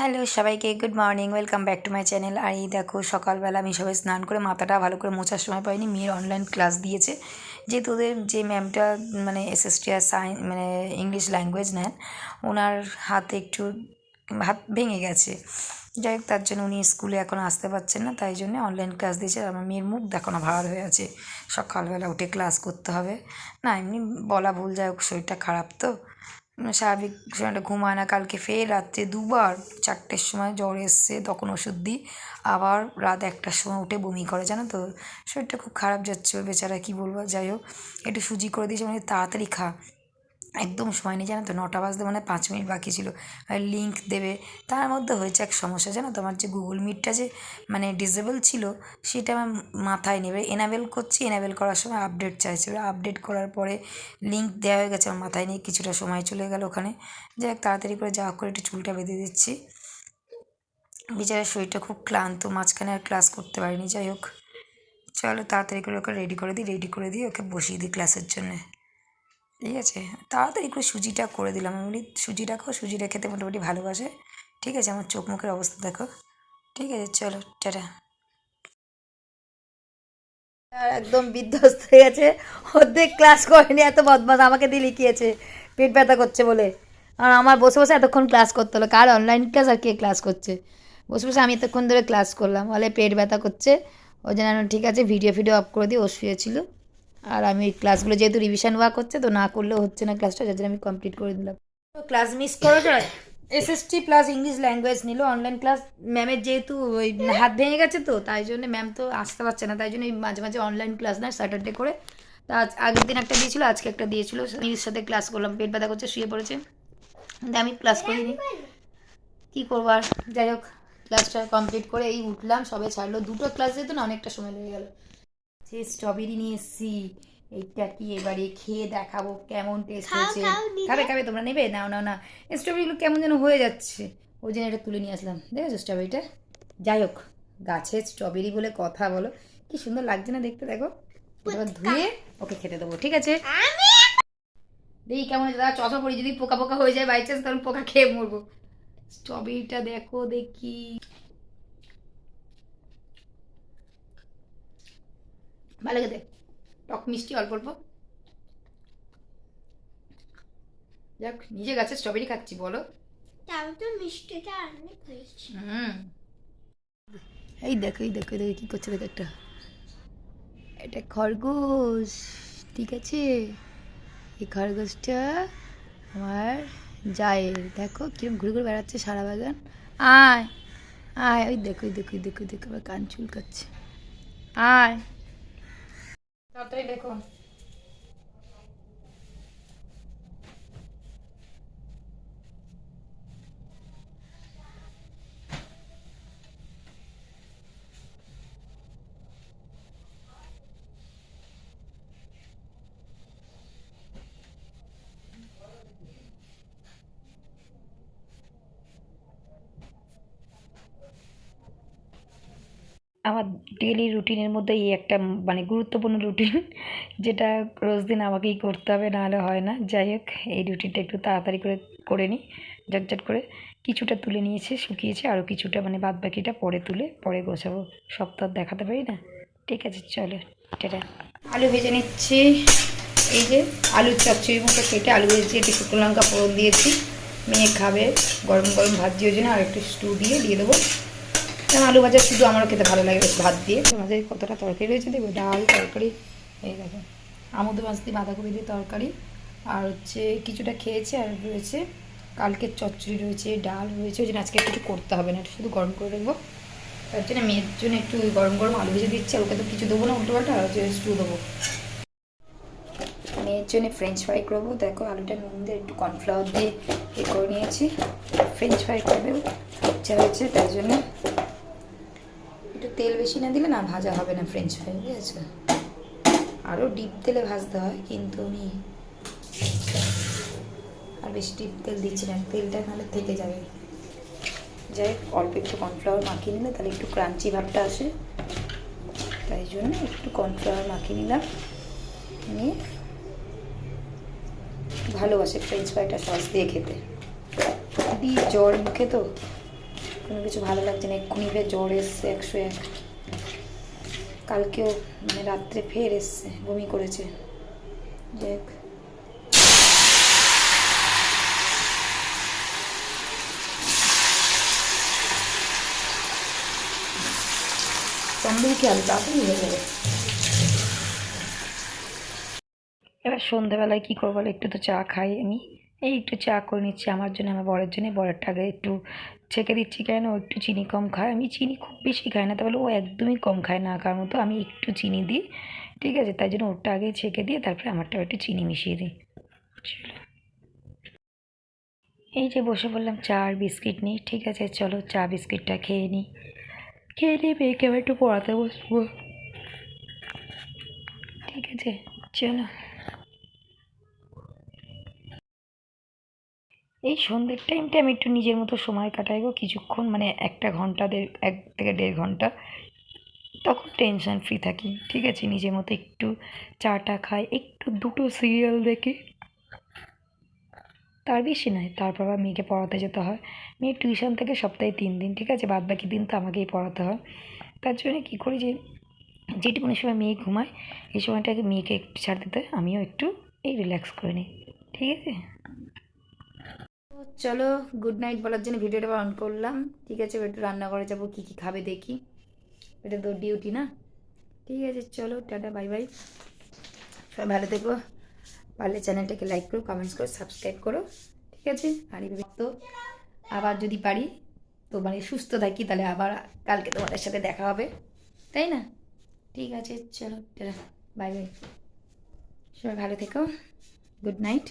Hello সবাইকে good morning welcome back to my channel আর এই দেখো, সকালবেলা আমি সবাই স্নান করে মাথাটা ভালো করে মোছার সময় পাইনি, মেয়ের অনলাইন ক্লাস দিয়েছে। যে তোদের যে ম্যামটা মানে এসএসটি আর সায়েন্স মানে ইংলিশ ল্যাঙ্গুয়েজ নেন, ওনার হাতে একটু হাত ভেঙে গেছে। যাই হোক, তার জন্য উনি স্কুলে এখন আসতে পারছেন না, তাই জন্য অনলাইন ক্লাস দিয়েছে। আমার মেয়ের মুখ দেখানো ভার হয়ে আছে। সকালবেলা উঠে ক্লাস করতে হবে। না, এমনি বলা ভুল, যাই হোক, শরীরটা খারাপ তো। স্বাভাবিক সময়টা ঘুমায় না। কালকে ফের রাত্রে দুবার চারটের সময় জ্বর এসছে, তখন ওষুধ দিই। আবার রাত একটার সময় উঠে বমি করে, জানো তো? শরীরটা খুব খারাপ যাচ্ছে ওর বেচারা, কী বলব? যাই হোক, একটু সুজি করে দিয়েছে মানে তাড়াতাড়ি খা। একদম সময় নেই, জানো তো? নটা বাজতে মানে পাঁচ মিনিট বাকি ছিল। লিঙ্ক দেবে। তার মধ্যে হয়েছে এক সমস্যা, জানো? তো আমার যে গুগল মিটটা যে মানে ডিসেবল ছিল, সেটা আমার মাথায় নেবে এনাবেল করছি এনাবেল করার সময় আপডেট চাইছে। এবার আপডেট করার পরে লিঙ্ক দেওয়া হয়ে গেছে, আমার মাথায় নিয়ে কিছুটা সময় চলে গেল ওখানে। যাই তাড়াতাড়ি করে যা করে একটু চুলটা বেঁধে দিচ্ছি। বিচারের শরীরটা খুব ক্লান্ত, মাঝখানে আর ক্লাস করতে পারিনি, যাই হোক। চলো, তাড়াতাড়ি করে ওকে রেডি করে দিই রেডি করে দিয়ে ওকে বসিয়ে দিই ক্লাসের জন্যে। ঠিক আছে? তাড়াতাড়ি করে সুজিটা করে দিলাম। আমি বলি সুজিটা খাও সুজিটা খেতে মোটামুটি ভালোবাসে। ঠিক আছে? আমার চোখ মুখের অবস্থা দেখো। ঠিক আছে, চলো, টাটা। একদম বিধ্বস্ত হয়ে গেছে। অর্ধেক ক্লাস করেনি, এত বদমাস আমাকে দিয়ে লিখিয়েছে। পেট ব্যথা করছে বলে। আর আমার বসে বসে এতক্ষণ ক্লাস করতে হলো। কার অনলাইন ক্লাস আর কে ক্লাস করছে? বসে বসে আমি এতক্ষণ ধরে ক্লাস করলাম। বলে পেট ব্যথা করছে। ওই জন্য ঠিক আছে ভিডিও ফিডিও অফ করে দিয়ে ও শুয়েছিল। আর আমি ক্লাসগুলো যেহেতু রিভিশন ওয়ার্ক হচ্ছে, তো না করলেও হচ্ছে না ক্লাসটা যার জন্য আমি কমপ্লিট করে দিলাম। তো ক্লাস মিস করা যায় এসএসটি প্লাস ইংলিশ ল্যাঙ্গুয়েজ নিল অনলাইন ক্লাস ম্যামের যেহেতু ওই হাত ভেঙে গেছে তো, তাই জন্য ম্যাম তো আসতে পারছে না, তাই জন্য মাঝে মাঝে অনলাইন ক্লাস নেয় স্যাটারডে করে। তা আগের দিন একটা দিয়েছিল, আজকে একটা দিয়েছিল নিজের সাথে ক্লাস করলাম, পেট ব্যথা করছে, শুয়ে পড়েছে। আমি ক্লাস করিনি। কী করব আর? যাই হোক ক্লাসটা কমপ্লিট করে এই উঠলাম, সবে ছাড়লো। দুটো ক্লাস যেত না, অনেকটা সময় লেগে গেল। সে স্ট্রবেরি নিয়ে এসছি এইটা কি এবারে খেয়ে দেখাবো কেমন টেস্ট হয়েছে? খাবে খাবে তোমরা নেবে? নাও নাও না। স্ট্রবেরিগুলো কেমন যেন হয়ে যাচ্ছে। ওই জন্য এটা তুলে নিয়ে আসলাম। দেখেছ স্ট্রবেরিটা যাই হোক গাছের স্ট্রবেরি বলে কথা বলো। কি সুন্দর লাগছে না দেখতে দেখো? এবার ধুয়ে ওকে খেতে দেবো ঠিক আছে? দেখি কেমন হয়েছে। দাদা চশমা পড়ি যদি পোকা পোকা হয়ে যায় বাই চান্স তখন পোকা খেয়ে মরবো। স্ট্রবেরিটা দেখো দেখি। ভালো খেতে টক মিষ্টি অল্প অল্প। যাক নিজে গাছে স্ট্রবেরি খাচ্ছি বলো। তো মিষ্টিটা অনেক হয়েছে। হুম। এই দেখো এই দেখো দেখো কী করছে দেখো একটা। এটা খরগোশ ঠিক আছে? এই খরগোশটা আমার জায়ের। দেখো কিরম ঘুরে ঘুরে বেড়াচ্ছে সারা বাগান। আয় আয় ওই দেখো ওই দেখো ওই দেখো দেখো আবার কান চুলকাচ্ছে। আয়। তাড়াতাড়ি দেখো। আমার ডেলি রুটিনের মধ্যে এই একটা মানে গুরুত্বপূর্ণ রুটিন যেটা রোজ দিন আমাকেই করতে হবে নাহলে হয় না। যাই হোক, এই রুটিনটা একটু তাড়াতাড়ি করে করে নিই ঝটঝট করে। কিছুটা তুলে নিয়েছে, শুকিয়েছে আরও কিছুটা মানে বাদ বাকিটা পরে তুলে, পরে গোছাবো। আর দেখাতে পারি না? ঠিক আছে, চলো, টাটা। আলু ভেজে নিচ্ছি। এই যে আলুর চচ্চড়ি মতো কেটে আলু ভেজেছি, একটু শুকনো লঙ্কা ফোড়ন দিয়েছি। মেয়ে খাবে, গরম গরম ভাত দিয়ে জন্য আর একটু স্টু দিয়ে দিয়ে দেবো। যেমন আলু ভাজা শুধু আমারও খেতে ভালো লাগে ভাত দিয়ে। আমাদের কতটা তরকারি রয়েছে দেখব? ডাল, তরকারি, এই দেখো। আমুদ মাছ দিয়ে বাঁধাকপি দিয়ে তরকারি। আর হচ্ছে কিছুটা খেয়েছে আর রয়েছে কালকের চচ্চড়ি রয়েছে, ডাল রয়েছে, ওই জন্য আজকে একটু করতে হবে না শুধু গরম করে রাখব। তার জন্য মেয়ের জন্য একটু গরম গরম আলু ভেজে দিচ্ছে ওকে তো কিছু দেবো না উল্টো পাল্টা আর হচ্ছে স্টু দেবো। মেয়ের জন্য ফ্রেঞ্চ ফ্রাই করব। দেখো আলুটা নুন দিয়ে একটু কর্নফ্লাওয়ার দিয়ে এ করে নিয়েছি। ফ্রেঞ্চ ফ্রাই করবে ইচ্ছা হয়েছে তাই জন্য তেল বেশি না দিলে না ভাজা হবে না ফ্রেঞ্চ ফ্রাই বুঝেছ? আরও ডিপ তেলে ভাজতে হয়, কিন্তু আমি আর বেশি ডিপ তেল দিচ্ছি না, তেলটা নাহলে থেকে যাবে। যাই অল্প একটু কর্নফ্লাওয়ার মাখিয়ে নিলে, তাহলে একটু ক্রাঞ্চি ভাবটা আসে। তাই জন্য একটু কর্নফ্লাওয়ার মাখিয়ে নিলাম। নিয়ে ভালোবাসে ফ্রেঞ্চ ফ্রাইটা সস দিয়ে খেতে। দিদি জ্বর মুখে তো। কোনো কিছু ভালো লাগছে না, এক্ষুনি ফের জ্বর এসছে, একশো এক। কালকেও মানে রাত্রে ফের এসছে, বমি করেছে। দেখ। এবার সন্ধ্যাবেলায় কী করব একটু তো চা খাই আমি। এই একটু চা করে নিচ্ছি, আমার জন্য, আমার বরের জন্য। বরেরটা আগে একটু ছেঁকে দিচ্ছি কেন? ও একটু চিনি কম খায়। আমি চিনি খুব বেশি খাই না, তাহলে ও একদমই কম খায় না। কার মতো আমি একটু চিনি দিই, ঠিক আছে? তাই জন্য ওরটা আগে ছেঁকে দিয়ে তারপরে আমারটা একটু চিনি মিশিয়ে দিই। এই যে বসে বললাম, চা আর বিস্কিট নিই, ঠিক আছে? চলো চা, বিস্কিটটা খেয়ে নিই। খেয়ে নিয়ে মেয়েকে একটু পড়াতে বসবো। ঠিক আছে? চলো। এই সন্ধ্যের টাইমটা আমি একটু নিজের মতো সময় কাটাই গো কিছুক্ষণ মানে একটা ঘণ্টা দেড়, এক থেকে দেড় ঘণ্টা। তখন টেনশন ফ্রি থাকি, ঠিক আছে? নিজের মতো একটু চাটা খাই, একটু দুটো সিরিয়াল দেখি। তার বেশি নয়, তারপর আবার মেয়েকে পড়াতে যেতে হয়। মেয়ে টিউশন থেকে সপ্তাহে তিন দিন, ঠিক আছে? বাদ বাকি দিন তো আমাকেই পড়াতে হয়। তার জন্য কী করি যে, যেটুকুনি সময় মেয়ে ঘুমায়, এই সময়টাকে মেয়েকে একটু ছাড় দিতে আমিও একটু এই রিল্যাক্স করে নিই, ঠিক আছে? চলো গুড নাইট বলার জন্য ভিডিওটা অন করলাম। ঠিক আছে একটু রান্নাঘরে যাব, কী কী খাবে দেখি। এটা তো ডিউটি না? ঠিক আছে, চলো, টাটা বাই বাই সবাই ভালো থেকো। পারলে চ্যানেলটাকে লাইক করো কমেন্টস করো সাবস্ক্রাইব করো। ঠিক আছে, আর তো আবার যদি পারি তো মানে সুস্থ থাকি, তাহলে আবার কালকে তোমাদের সাথে দেখা হবে। তাই না? ঠিক আছে, চলো, টাটা বাই বাই সবাই ভালো থেকো। Good night